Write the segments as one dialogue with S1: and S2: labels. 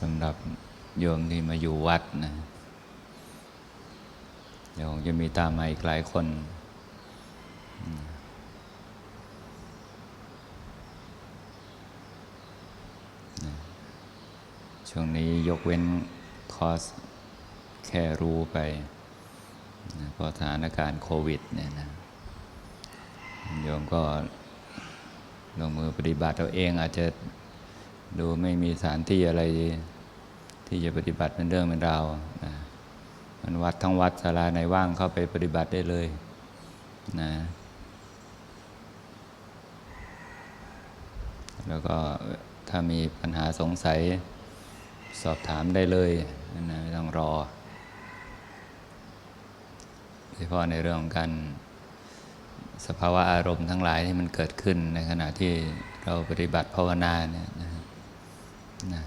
S1: สำหรับโยมที่มาอยู่วัดนะเดี๋ยวจะมีตามมาอีกหลายคน ช่วงนี้ยกเว้นคอสแค่รู้ไปเพราะสถานการณ์โควิดเนี่ยนะโยมก็ลงมือปฏิบัติตัวเองอาจจะ ดูไม่มีสถานที่อะไรที่จะปฏิบัติเป็นเรื่องเป็นราวนะมันวัดทั้งวัดศาลาไหนว่างเข้าไปปฏิบัติได้เลยนะแล้วก็ถ้ามีปัญหาสงสัยสอบถามได้เลยนะไม่ต้องรอโดยเฉพาะในเรื่องของการสภาวะอารมณ์ทั้งหลายที่มันเกิดขึ้นในขณะที่เราปฏิบัติภาวนาเนี่ยนะ นะ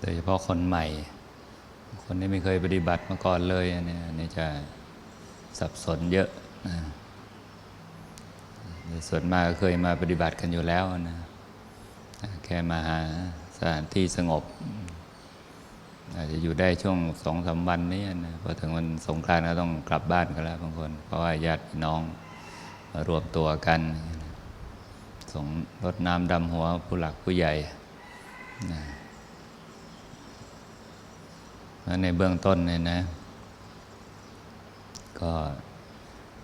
S1: โดยเฉพาะคนใหม่ คนที่ไม่เคยปฏิบัติมาก่อนเลยนเนี่ยนี่จะสับสนเยอะนะส่วนมากเคยมาปฏิบัติกันอยู่แล้วนะ แค่มาหาสถานที่สงบ อาจจะอยู่ได้ช่วงสองสามวันนี้นะพอถึงวันสงกรานต์ก็ต้องกลับบ้านกันแล้วบางคน เพราะว่าญาติพี่น้องมารวมตัวกัน ส่งรดน้ำดำหัวผู้หลักผู้ใหญ่นะแล้วในเบื้องต้นเนี่ยนะ ก็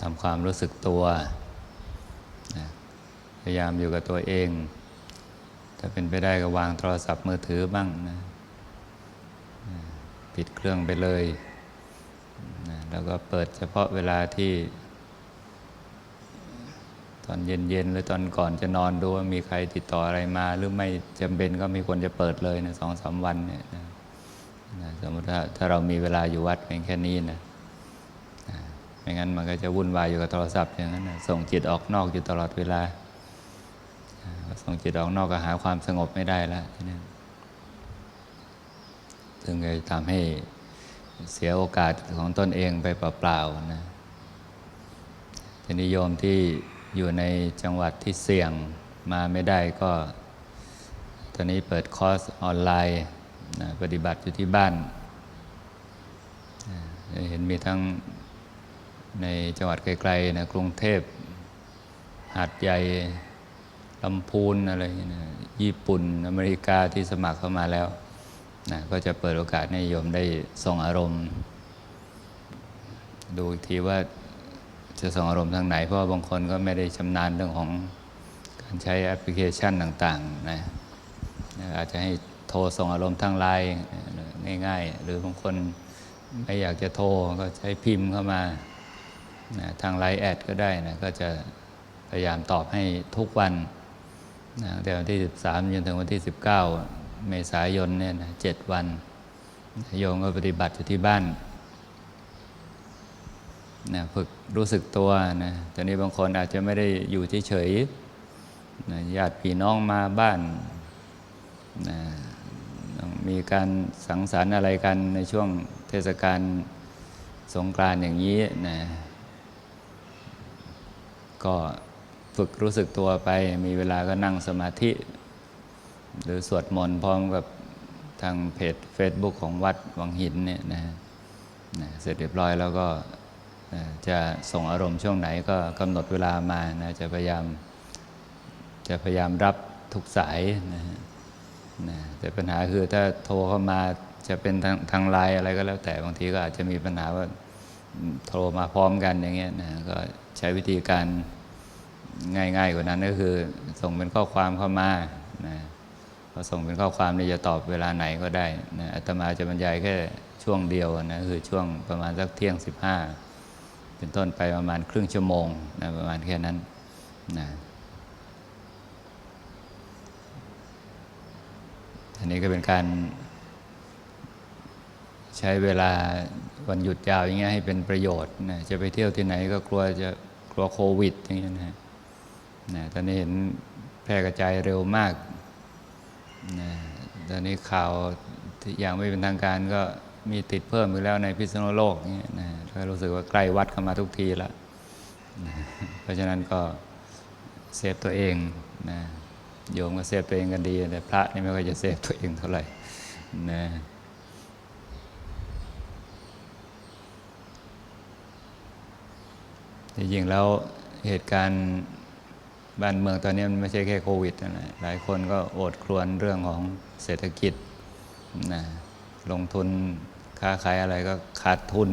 S1: ทำความรู้สึกตัวนะพยายามอยู่กับตัวเอง ถ้าเป็นไปได้ก็วางโทรศัพท์มือถือบ้างนะปิดเครื่องไปเลยนะแล้วก็เปิดเฉพาะเวลาที่ อนเย็นๆหรือตอนก่อนจะนอนดูว่ามีใครติดต่ออะไรมา หรือไม่จำเป็นก็มีคนจะเปิดเลยนะสองสามวันเนี่ยนะสมมติถ้าถ้าเรามีเวลาอยู่วัดเพียงแค่นี้นะไม่งั้นมันก็จะวุ่นวายอยู่กับโทรศัพท์อย่างนั้นนะส่งจิตออกนอกอยู่ตลอดเวลา ส่งจิตออกนอกก็หาความสงบไม่ได้แล้วทีนี้ซึ่งจะทำให้เสียโอกาสของตนเองไปเปล่าๆนะทีนิยมที่ อยู่ในจังหวัดที่เสี่ยงมาไม่ได้ก็ ตอนนี้เปิดคอร์สออนไลน์นะปฏิบัติอยู่ที่บ้าน เห็นมีทั้งในจังหวัดไกลๆนะกรุงเทพหาดใหญ่ลำพูนอะไรย่างเงี้ยนะญี่ปุ่นอเมริกาที่สมัครเข้ามาแล้วนะก็จะเปิดโอกาสให้โยมได้ส่งอารมณ์ ดูอีกทีว่า จะส่งอารมณ์ทางไหน เพราะว่าบางคนก็ไม่ได้ชำนาญเรื่องของการใช้แอปพลิเคชันต่างๆนะอาจจะให้โทรส่งอารมณ์ทางไลน์ง่าย ๆ หรือบางคนไม่อยากจะโทรก็ใช้พิมพ์เข้ามานะทางไลน์แอดก็ได้นะก็จะพยายามตอบให้ทุกวันนะตั้งแต่วันที่ 13จนถึงวันที่ 19 เมษายนเนี่ยนะเจ็ดวันโยมก็ปฏิบัติอยู่ที่บ้าน นะฝึกรู้สึกตัวนะตอนนี้บางคนอาจจะไม่ได้อยู่เฉยๆนะญาติพี่น้องมาบ้านนะมีการสังสรรค์อะไรกันในช่วงเทศกาลสงกรานต์อย่างนี้นะก็ฝึกรู้สึกตัวไป มีเวลาก็นั่งสมาธิ หรือสวดมนต์พร้อมกับทางเพจ Facebook ของวัดวังหินเนี่ยนะนะเสร็จเรียบร้อยแล้วก็ จะส่งอารมณ์ช่วงไหนก็กำหนดเวลามานะจะพยายาม จะพยายามรับทุกสายนะนะแต่ปัญหาคือถ้าโทรเข้ามาจะเป็นทางทางไลน์อะไรก็แล้วแต่บางทีก็อาจจะมีปัญหาว่าโทรมาพร้อมกันอย่างเงี้ยนะก็ใช้วิธีการง่ายๆกว่านั้นก็คือส่งเป็นข้อความเข้ามานะพอส่งเป็นข้อความเนี่ยจะตอบเวลาไหนก็ได้นะอาตมาจะบรรยายแค่ช่วงเดียวนะคือช่วงประมาณสักเที่ยง15 เป็นต้นไปประมาณครึ่งชั่วโมงนะประมาณแค่นั้นนะอันนี้ก็เป็นการใช้เวลาวันหยุดยาวอย่างเงี้ยให้เป็นประโยชน์นะจะไปเที่ยวที่ไหนก็กลัวจะกลัวโควิด อย่างเงี้ยนะนะตอนนี้เห็นแพร่กระจายเร็วมากนะตอนนี้ข่าวอย่างไม่เป็นทางการก็มีติดเพิ่มอีกแล้วในพิษณุโลกเงี้ยนะ ก็รู้สึกว่าใกล้วัดเข้ามาทุกทีแล้วนะเพราะฉะนั้นก็เซฟตัวเองนะโยมก็เซฟตัวเองกันดี แต่พระนี่ไม่ค่อยจะเซฟตัวเองเท่าไหร่นะจริงๆแล้วเหตุการณ์บ้านเมืองตอนนี้มันไม่ใช่แค่โควิดนะหลายคนก็โอดครวญเรื่องของเศรษฐกิจนะลงทุนค้าขายอะไรก็ขาดทุน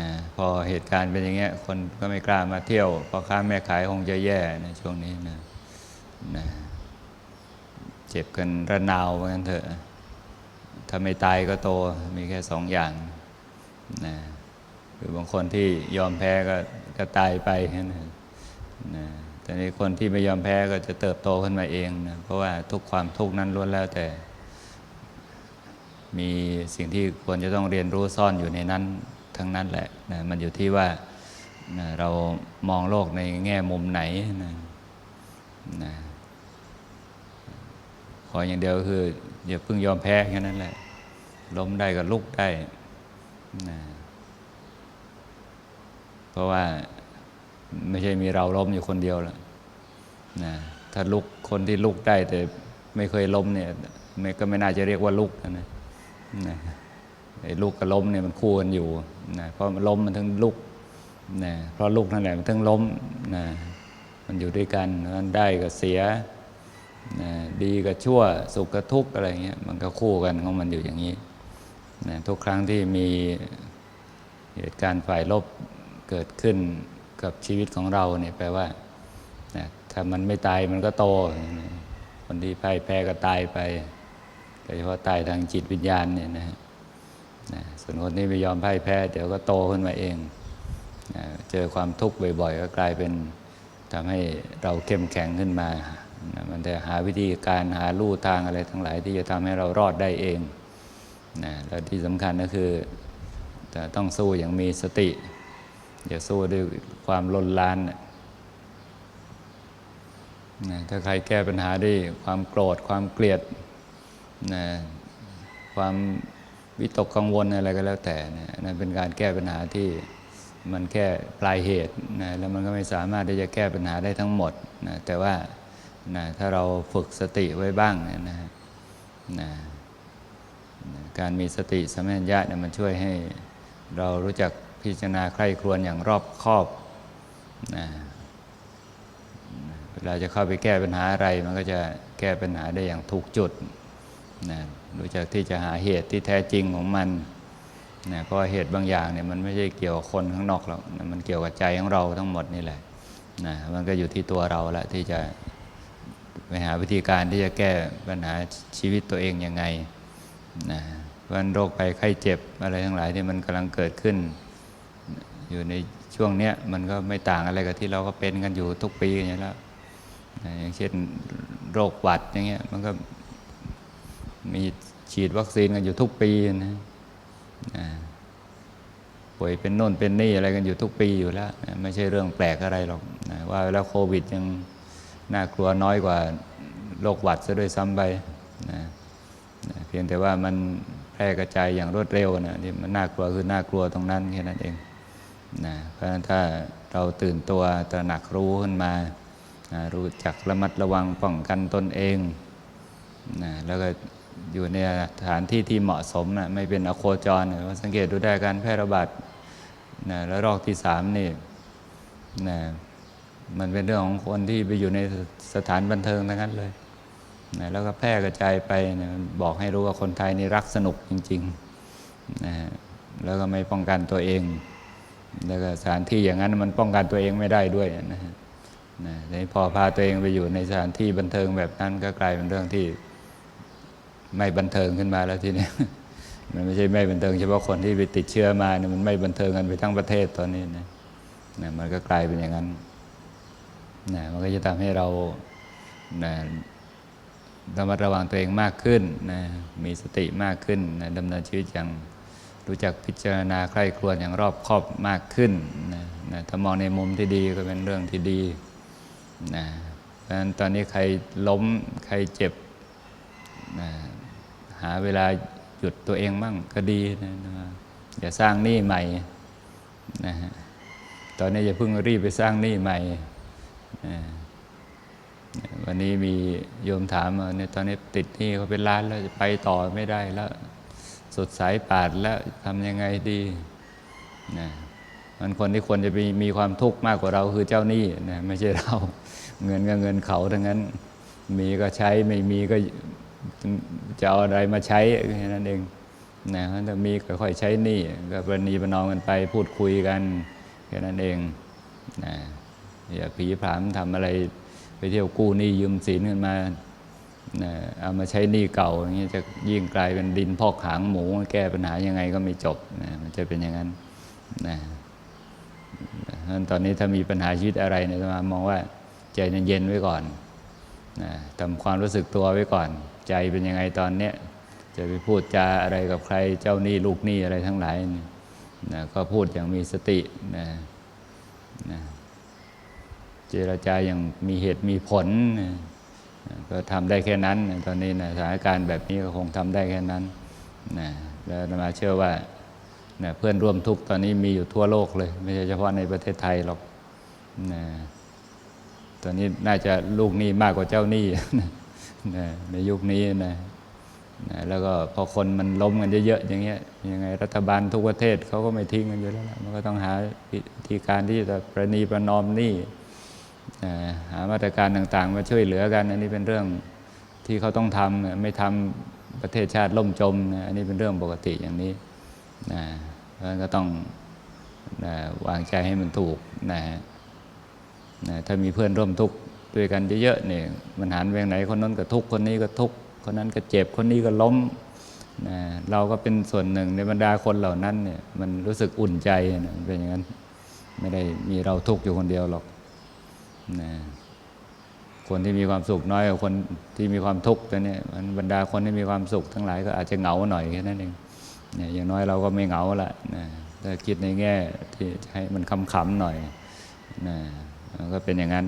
S1: นะพอเหตุการณ์เป็นอย่างเงี้ยคนก็ไม่กล้ามาเที่ยวพอค้าแม่ขายคงจะแย่ในช่วงนี้นะนะเจ็บกันระนาวเหมือนกันเถอะ ถ้าไม่ตายก็โตมีแค่สองอย่างนะหรือบางคนที่ยอมแพ้ก็ก็ตายไปนั้นนะแต่ในคนที่ไม่ยอมแพ้ก็จะเติบโตขึ้นมาเองนะเพราะว่าทุกความทุกข์นั้นล้วนแล้วแต่ มีสิ่งที่ควรจะต้องเรียนรู้ซ่อนอยู่ในนั้น ทั้งนั้นแหละนะมันอยู่ที่ว่านะเรามองโลกในแง่มุมไหนนะนะขออย่างเดียวคืออย่าเพิ่งยอมแพ้แค่นั้นแหละ ล้มได้ก็ลุกได้นะเพราะว่าไม่ใช่มีเราล้มอยู่คนเดียวแล้วนะถ้าลุกคนที่ลุกได้แต่ไม่เคยล้มเนี่ยก็ไม่น่าจะเรียกว่าลุกนะนะ ลุกกับล้มเนี่ยมันคู่กันอยู่นะเพราะมันล้มมันถึงลุกนะเพราะลุกนั่นแหละมันถึงล้มนะมันอยู่ด้วยกันมันได้กับเสียนะดีกับชั่วสุขกับทุกข์อะไรเงี้ยมันก็คู่กันของมันอยู่อย่างนี้นะทุกครั้งที่มีเหตุการณ์ฝ่ายลบเกิดขึ้นกับชีวิตของเราเนี่ยแปลว่านะถ้ามันไม่ตายมันก็โตคนที่พ่ายแพ้ก็ตายไปโดยเฉพาะตายทางจิตวิญญาณเนี่ยนะฮะ นะส่วนคนที่ไม่ยอมพ่ายแพ้เดี๋ยวก็โตขึ้นมาเองนะเจอความทุกข์บ่อย ๆ ก็กลายเป็นทำให้เราเข้มแข็งขึ้นมานะมันจะหาวิธีการหาลู่ทางอะไรทั้งหลาย ที่จะทำให้เรารอดได้เองนะแล้วที่สำคัญก็คือจะต้องสู้อย่างมีสติ อย่าสู้ด้วยความลนลานนะถ้าใครแก้ปัญหาด้วยความโกรธความเกลียดนะความ วิตกกังวลอะไรก็แล้วแต่นะนั่นเป็นการแก้ปัญหาที่มันแค่ปลายเหตุนะแล้วมันก็ไม่สามารถที่จะแก้ปัญหาได้ทั้งหมดนะแต่ว่านะถ้าเราฝึกสติไว้บ้างนะนะนะการมีสติสัมปชัญญะเนี่ยมันช่วยให้เรารู้จักพิจารณาใคร่ครวญอย่างรอบคอบนะเวลาจะเข้าไปแก้ปัญหาอะไร มันก็จะแก้ปัญหาได้อย่างถูกจุดนะ รู้จักที่จะหาเหตุที่แท้จริงของมันนะเพราะเหตุบางอย่างเนี่ยมันไม่ใช่เกี่ยวกับคนข้างนอกหรอกมันเกี่ยวกับใจของเราทั้งหมดนี่แหละนะมันก็อยู่ที่ตัวเราละที่จะไปหาวิธีการที่จะแก้ปัญหาชีวิตตัวเองยังไงนะวันโรคภัยไข้เจ็บอะไรทั้งหลายที่มันกำลังเกิดขึ้น อยู่ในช่วงเนี้ยมันก็ไม่ต่างอะไรกับที่เราก็เป็นกันอยู่ทุกปีอย่างนี้แล้วอย่างเช่นโรคหวัดอย่างเงี้ยมันก็ มีฉีดวัคซีนกันอยู่ทุกปีนะป่วยเป็นโน่นเป็นนี่อะไรกันอยู่ทุกปีอยู่แล้ว ไม่ใช่เรื่องแปลกอะไรหรอกว่าแล้วโควิดยังน่ากลัวน้อยกว่าโรคหวัดซะด้วยซ้ำไปนะนะเพียงแต่ว่ามันแพร่กระจายอย่างรวดเร็วนะที่มันน่ากลัวคือน่ากลัวตรงนั้นแค่นั้นเองนะเพราะฉะนั้นถ้าเราตื่นตัวตระหนักรู้ขึ้นมานะรู้จักระมัดระวังป้องกันตนเองนะแล้วก็ อยู่ในสถานที่ที่เหมาะสมนะไม่เป็นอโคจรนะสังเกตดูได้การแพร่ระบาดนะแล้วรอบที่สามนี่นะมันเป็นเรื่องของคนที่ไปอยู่ในสถานบันเทิงทั้งนั้นเลยนะแล้วก็แพร่กระจายไปนะบอกให้รู้ว่าคนไทยนี่รักสนุกจริงๆนะแล้วก็ไม่ป้องกันตัวเอง แล้วก็สถานที่อย่างนั้นมันป้องกันตัวเองไม่ได้ด้วยนะฮะนะพอพาตัวเองไปอยู่ในสถานที่บันเทิงแบบนั้นก็กลายเป็นเรื่องที่ ไม่บันเทิงขึ้นมาแล้วทีนี้มันไม่ใช่ไม่บันเทิงเฉพาะคนที่ไปติดเชื้อมาเนี่ยมันไม่บันเทิงกันไปทั้งประเทศตอนนี้นะนะมันก็กลายเป็นอย่างนั้นนะมันก็จะทำให้เรานะระมัดระวังตัวเองมากขึ้นนะมีสติมากขึ้นนะดำเนินชีวิตอย่างรู้จักพิจารณาใคร่ครวญอย่างรอบคอบมากขึ้นนะนะถ้ามองในมุมที่ดีก็เป็นเรื่องที่ดีนะเพราะฉะนั้นตอนนี้ใครล้มใครเจ็บนะ หาเวลาหยุดตัวเองบ้างก็ดีนะอย่าสร้างหนี้ใหม่นะฮะตอนนี้อย่าเพิ่งรีบไปสร้างหนี้ใหม่วันนี้มีโยมถามว่าเนี่ยตอนนี้ติดหนี่เขาเป็นล้านแล้วจะไปต่อไม่ได้แล้วสุดสายปาดแล้วทำยังไงดีนะมันคนที่ควรจะมีมีความทุกข์มากกว่าเราคือเจ้าหนี้นะไม่ใช่เราเงินก็เงินเขาทั้งนั้น มีก็ใช้ไม่มีก็ จะเอาอะไรมาใช้แค่นั้นเองนะถ้ามีก็ค่อยใช้หนี้ก็ประนีประนอมกันไปพูดคุยกันแค่นั้นเองนะอย่าผีผามทำอะไรไปเที่ยวกู้หนี้ยืมสินกันมานะเอามาใช้หนี้เก่าอย่างเงี้ยจะยิ่งกลายเป็นดินพอกหางหมูแก้ปัญหายังไงก็ไม่จบนะมันจะเป็นอย่างนั้นนะเพราะฉะนั้นตอนนี้ถ้ามีปัญหาชีวิตอะไรเนี่ยมามองว่าใจเย็นๆไว้ก่อนนะทำความรู้สึกตัวไว้ก่อน ใจเป็นยังไงตอนเนี้ยจะไปพูดจาอะไรกับใครเจ้าหนี้ลูกหนี้อะไรทั้งหลายนนะก็พูดอย่างมีสตินะนะเจรจาอย่างมีเหตุมีผลนะก็ทำได้แค่นั้นนะตอนนี้นะสถานการณ์แบบนี้ก็คงทำได้แค่นั้นนะแล้วอาตมาเชื่อว่านะเพื่อนร่วมทุกข์ตอนนี้มีอยู่ทั่วโลกเลย ไม่ใช่เฉพาะในประเทศไทยหรอกนะตอนนี้น่าจะลูกหนี้มากกว่าเจ้าหนี้ นะในยุคนี้นะนะแล้วก็พอคนมันล้มกันเยอะๆอย่างเงี้ยยังไงรัฐบาลทุกประเทศเขาก็ไม่ทิ้งกันอยู่แล้วล่ะมันก็ต้องหาวิธีการที่จะประนีประนอมหนี้อ่หามาตรการต่างๆ มาช่วยเหลือกัน อันนี้เป็นเรื่องที่เขาต้องทำไม่ทำประเทศชาติล่มจมนะอันนี้เป็นเรื่องปกติอย่างนี้นะเพราะฉะนั้นก็ต้องนะวางใจให้มันถูกนะนะถ้ามีเพื่อนร่วมทุกข์ ด้วยกันเยอะๆเนี่ยมันหันไปทางไหนคนนั้นก็ทุกคนนี้ก็ทุกคนนั้นก็เจ็บคนนี้ก็ล้มนะเราก็เป็นส่วนหนึ่งในบรรดาคนเหล่านั้นเนี่ยมันรู้สึกอุ่นใจนะเป็นอย่างนั้นไม่ได้มีเราทุกข์อยู่คนเดียวหรอกนะคนที่มีความสุขน้อยกว่าคนที่มีความทุกข์แต่เนี่ยมันบรรดาคนที่มีความสุข ทั้งหลายก็อาจจะเหงาหน่อยแค่นั้นเองเนี่ยอย่างน้อยเราก็ไม่เหงาละนะถ้าคิดในแง่ที่ให้มันขำๆหน่อยนะก็เป็นอย่างนั้น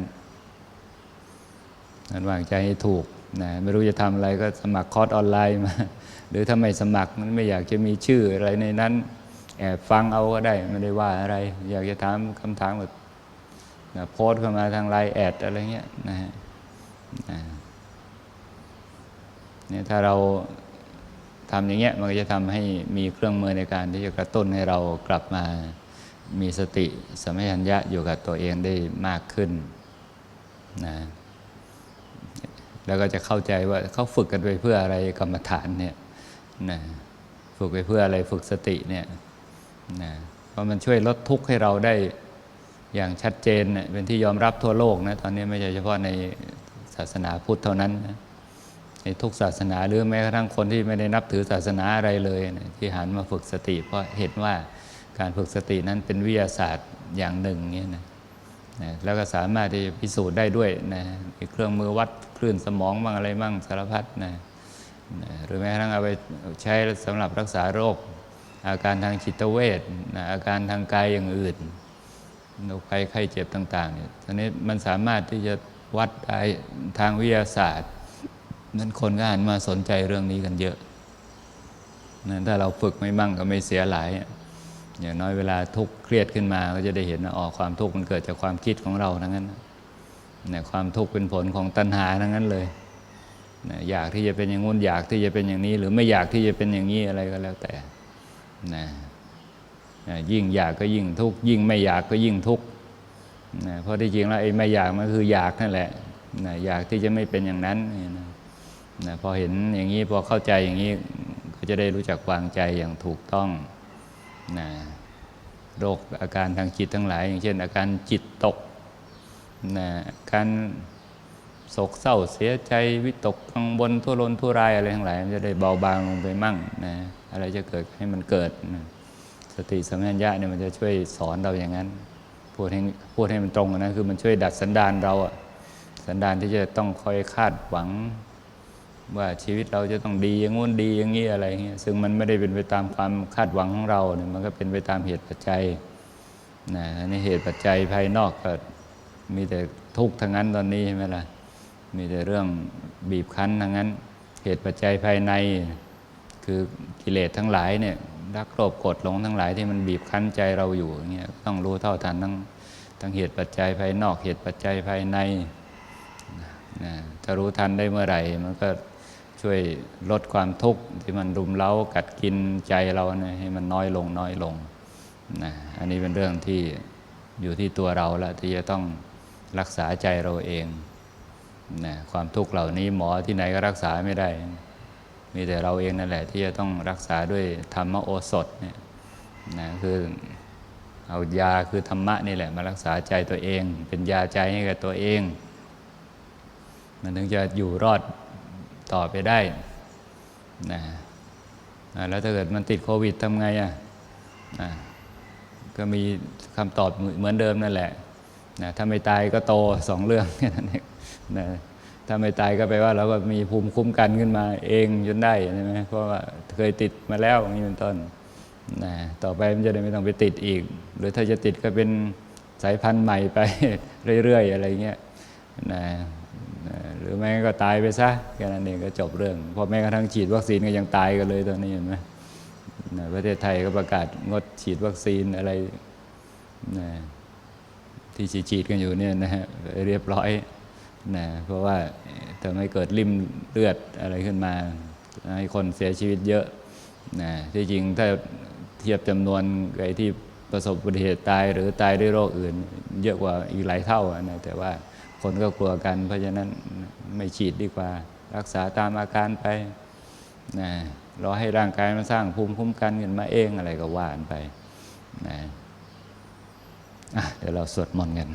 S1: นั้นวางใจให้ถูกนะไม่รู้จะทำอะไรก็สมัครคอร์สออนไลน์มา หรือถ้าไม่สมัครมันไม่อยากจะมีชื่ออะไรในนั้นแอบฟังเอาก็ได้ไม่ได้ว่าอะไร อยากจะถามคำถามแบบนะโพสเข้ามาทางไลน์แอดอะไรเงี้ยนะฮะเนี่ยถ้าเราทำอย่างเงี้ยมันก็จะทำให้มีเครื่องมือในการที่จะกระตุ้นให้เรากลับมามีสติสมัชัญญะอยู่กับตัวเองได้มากขึ้นนะ แล้วก็จะเข้าใจว่าเขาฝึกกันไปเพื่ออะไรกรรมฐานเนี่ยนะฝึกไปเพื่ออะไรฝึกสติเนี่ยนะเพราะมันช่วยลดทุกข์ให้เราได้อย่างชัดเจนเป็นที่ยอมรับทั่วโลกนะตอนนี้ไม่ใช่เฉพาะในศาสนาพุทธเท่านั้นนะในทุกศาสนาหรือแม้กระทั่งคนที่ไม่ได้นับถือศาสนาอะไรเลยนะที่หันมาฝึกสติ เพราะเห็นว่าการฝึกสตินั้นเป็นวิทยาศาสตร์อย่างหนึ่งเนี่ยนะ นะแล้วก็สามารถที่จะพิสูจน์ได้ด้วยนะเครื่องมือวัดคลื่นสมองบ้างอะไรบ้างสารพัดนะนะหรือแม้กระทั่งเอาไปใช้สำหรับรักษาโรค อาการทางจิตเวชนะอาการทางกายอย่างอื่นโรคภัยไข้เจ็บต่างๆเนี่ยทีนี้มันสามารถที่จะวัดได้ทางวิทยาศาสตร์นั้นคนก็หันมาสนใจเรื่องนี้กันเยอะนะถ้าเราฝึกไม่มั่งก็ไม่เสียหลาย อย่างน้อยเวลาทุกข์เครียดขึ้นมาก็จะได้เห็นว่าอ๋อความทุกข์มันเกิดจากความคิดของเราทั้งนั้นนะความทุกข์เป็นผลของตัณหาทั้งนั้นเลยนะอยากที่จะเป็นอย่างงู้นอยากที่จะเป็นอย่างนี้ หรือไม่อยากที่จะเป็นอย่างนี้อะไรก็แล้วแต่นะนะยิ่งอยากก็ยิ่งทุกข์ยิ่งไม่อยากก็ยิ่งทุกข์นะเพราะที่จริงแล้วไอ้ไม่อยากมันคืออยากนั่นแหละนะอยากที่จะไม่เป็นอย่างนั้นนะนะพอเห็นอย่างนี้พอเข้าใจอย่างนี้ก็จะได้รู้จักวางใจอย่างถูกต้อง นะโรคอาการทางจิตทั้งหลาย อย่างเช่น อาการจิตตกนะการโศกเศร้าเสียใจวิตกกังวลทุรนทุรายอะไรทั้งหลาย มันจะได้เบาบางลงไปมั่งนะอะไรจะเกิดให้มันเกิดนะสติสัมปชัญญะเนี่ยมันจะช่วยสอนเราอย่างนั้นพูดให้พูดให้มันตรงนนะคือมันช่วยดัดสันดานเราอะสันดานที่จะต้องคอยคาดหวัง ว่าชีวิตเราจะต้องดีอย่างงู้นดีอย่างนี้อะไรเงี้ยซึ่งมันไม่ได้เป็นไปตามความคาดหวังของเราเนี่ยมันก็เป็นไปตามเหตุปัจจัยนะในเหตุปัจจัยภายนอกก็มีแต่ทุกข์ทั้งนั้นตอนนี้ใช่ไหมล่ะมีแต่เรื่องบีบคั้นทั้งนั้น เหตุปัจจัยภายใน คือกิเลสทั้งหลายเนี่ยรักโลภโกรธหลงทั้งหลายที่มันบีบคั้นใจเราอยู่อย่างเงี้ยต้องรู้เท่าทันทั้งทั้งเหตุปัจจัยภายนอก เหตุปัจจัยภายในนะถ้ารู้ทันได้เมื่อไหร่มันก็ ช่วยลดความทุกข์ที่มันรุมเร้ากัดกินใจเราเนี่ยให้มันน้อยลงน้อยลงนะอันนี้เป็นเรื่องที่อยู่ที่ตัวเราละที่จะต้องรักษาใจเราเองนะความทุกข์เหล่านี้หมอที่ไหนก็รักษาไม่ได้ มีแต่เราเองนั่นแหละ ที่จะต้องรักษาด้วยธรรมโอสถเนี่ยนะคือเอายาคือธรรมะนี่แหละมารักษาใจตัวเอง เป็นยาใจให้กับตัวเอง มันถึงจะอยู่รอด ต่อไปได้นะแล้วถ้าเกิดมันติดโควิดทำไงอะอ่าก็มีคำตอบเหมือนเดิมนั่นแหละนะถ้าไม่ตายก็โตสองเรื่องแค่นั้นเองนะถ้าไม่ตายก็แปลว่าเราก็มีภูมิคุ้มกันขึ้นมาเองจนได้ใช่ไหมเพราะว่าเคยติดมาแล้วอย่างนี้เป็นต้นนะต่อไปมันจะได้ไม่ต้องไปติดอีก หรือถ้าจะติดก็เป็นสายพันธุ์ใหม่ไปเรื่อยๆ อะไรเงี้ยนะ หรือไม่ก็ตายไปซะแค่นั้นเองก็จบเรื่องพอแม้กระทั่งฉีดวัคซีนก็ยังตายกันเลยตอนนี้เห็นไหมประเทศไทยก็ประกาศงดฉีดวัคซีนอะไรนะที่ฉีดกันอยู่เนี่ยนะฮะเรียบร้อยนะเพราะว่าทำให้เกิดริ่มเลือดอะไรขึ้นมาให้คนเสียชีวิตเยอะนะที่จริงถ้าเทียบจำนวนไอ้ที่ประสบอุบัติเหตุตายหรือตายด้วยโรคอื่น เยอะกว่าอีกหลายเท่านะแต่ว่า คนก็กลัวกัน เพราะฉะนั้นไม่ฉีดดีกว่า รักษาตามอาการไปนะรอให้ร่างกายมันสร้างภูมิคุ้มกันกันมาเองอะไรก็ว่านไปนะะเดี๋ยวเราสวดมนต์กัน